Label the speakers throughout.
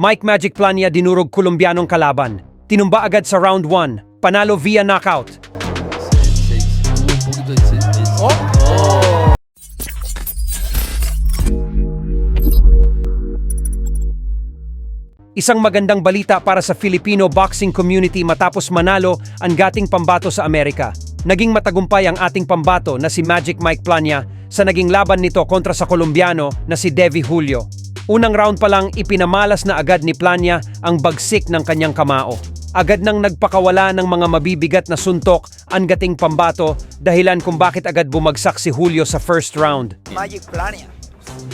Speaker 1: Mike Magic Plania dinurog Kolumbianong kalaban. Tinumba agad sa round 1. Panalo via knockout. Isang magandang balita para sa Filipino boxing community matapos manalo ang gating pambato sa Amerika. Naging matagumpay ang ating pambato na si Magic Mike Plania sa naging laban nito kontra sa Kolumbiano na si Devi Julio. Unang round pa lang ipinamalas na agad ni Plania ang bagsik ng kanyang kamao. Agad nang nagpakawala ng mga mabibigat na suntok ang gating pambato dahilan kung bakit agad bumagsak si Julio sa first round.
Speaker 2: Magic Plania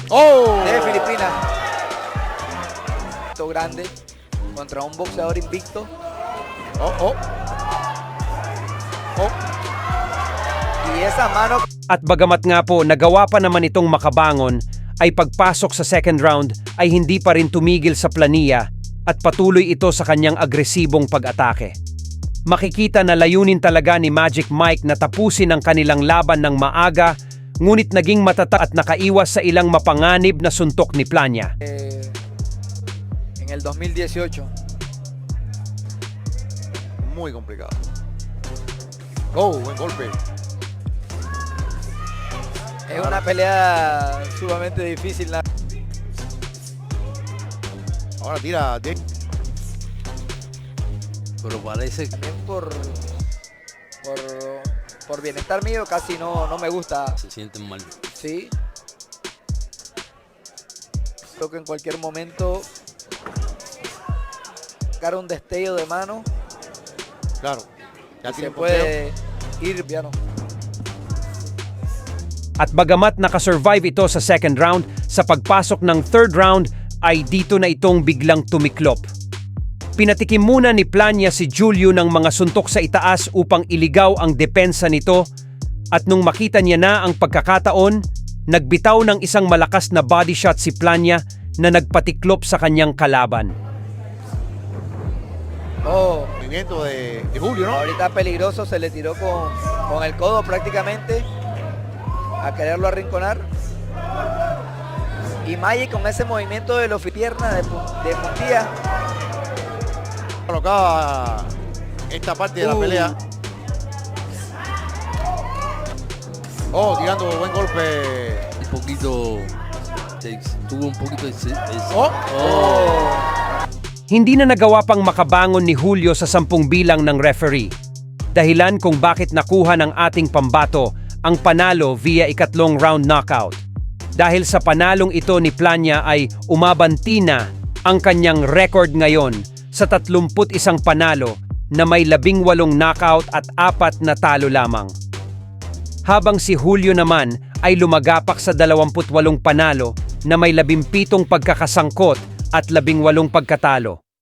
Speaker 3: ¡Oh!
Speaker 2: de Filipinas. Esto grande contra un boxeador invicto.
Speaker 3: ¡Oh, oh! ¡Oh!
Speaker 2: Y esa mano
Speaker 1: At bagamat nga po nagawa pa naman itong makabangon, ay pagpasok sa second round ay hindi pa rin tumigil sa planiya at patuloy ito sa kanyang agresibong pag-atake. Makikita na layunin talaga ni Magic Mike na tapusin ang kanilang laban ng maaga, ngunit naging matata at nakaiwas sa ilang mapanganib na suntok ni Plania.
Speaker 2: eh, en el 2018.
Speaker 3: Muy complicado. ¡Oh! Buen golpe.
Speaker 2: Es una pelea sumamente difícil. la-
Speaker 3: Ahora tira.
Speaker 4: Pero parece que
Speaker 2: También por, por, por bienestar mío casi no, no me gusta.
Speaker 4: se sienten mal.
Speaker 2: Sí. Creo que en cualquier momento sacar un destello de mano
Speaker 3: Claro. Ya
Speaker 2: y se
Speaker 3: un
Speaker 2: puede ir piano.
Speaker 1: At bagamat nakasurvive ito sa second round, sa pagpasok ng third round ay dito na itong biglang tumiklop. Pinatikim muna ni Plania si Julio ng mga suntok sa itaas upang iligaw ang depensa nito at nung makita niya na ang pagkakataon, nagbitaw ng isang malakas na body shot si Plania na nagpatiklop sa kanyang kalaban.
Speaker 2: Oh,
Speaker 3: Movimiento de, de Julio, ¿no?
Speaker 2: ahorita peligroso, se le tiró con, con el codo prácticamente a quererlo arrinconar. Y Magic con ese movimiento de los pierna de, de puntilla.
Speaker 3: Colocaba esta parte de la
Speaker 2: Uh.
Speaker 3: pelea. Oh, tirando buen golpe.
Speaker 4: Un poquito... se- tuvo un poquito de... se- de-
Speaker 3: Oh.
Speaker 2: Oh.
Speaker 1: Hindi na nagawa pang makabangon ni Julio sa sampung bilang ng referee. Dahilan kung bakit nakuha ng ating pambato ang panalo via ikatlong round knockout. Dahil sa panalong ito ni Plania ay umabanti na ang kanyang record ngayon sa 31 panalo na may 18 knockout at apat na talo lamang. Habang si Julio naman ay lumagapak sa 28 panalo na may 17 pagkakasangkot at 18 pagkatalo.